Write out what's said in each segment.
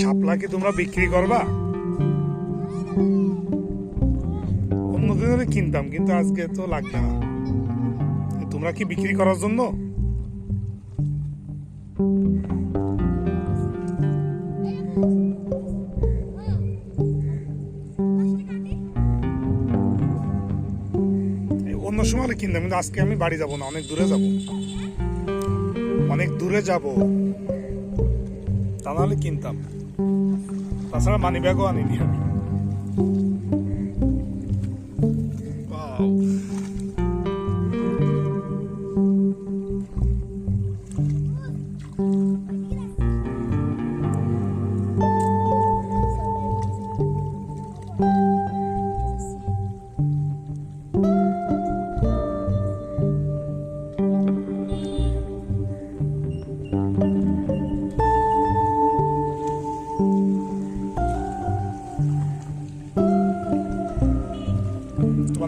শাপলা কি তোমরা বিক্রি করবা? অন্যদিন কিনতাম, কিন্তু আজকে তো লাগবে না। তোমরা কি বিক্রি করার জন্য? অন্য সময় কিনতাম কিন্তু আজকে আমি বাড়ি যাব না, অনেক দূরে যাব। অনেক দূরে যাব। তা নাহলে কিনতাম। তাছাড়া মানি ব্যাগও আনিনি আমি.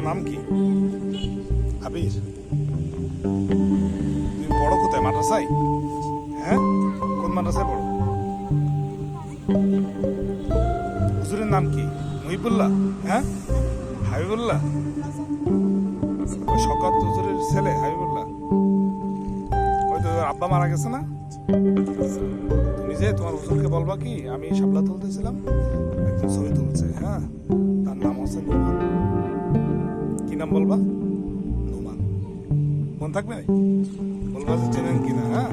নাম কি? আবির? তুমি পড়ো কোথায় মাদ্রাসায়? হ্যাঁ? কোন মাদ্রাসায় নাম কি? মহিবুল্লাহ হ্যাঁ? হাবিবুল্লাহ? শকত হুজুরের ছেলে হাবিবুল্লাহ। ওই তো আব্বা মারা গেছে না? তুমি যে তোমার হুজুরকে বলবা কি, আমি শাপলা তুলতেছিলাম, একজন ছবি তুলছে হ্যাঁ? তার নাম হচ্ছে নোমান। কি নাম বলবা? নোমান। মন থাকবে? বলবা যে চেনেন কিনা হ্যাঁ?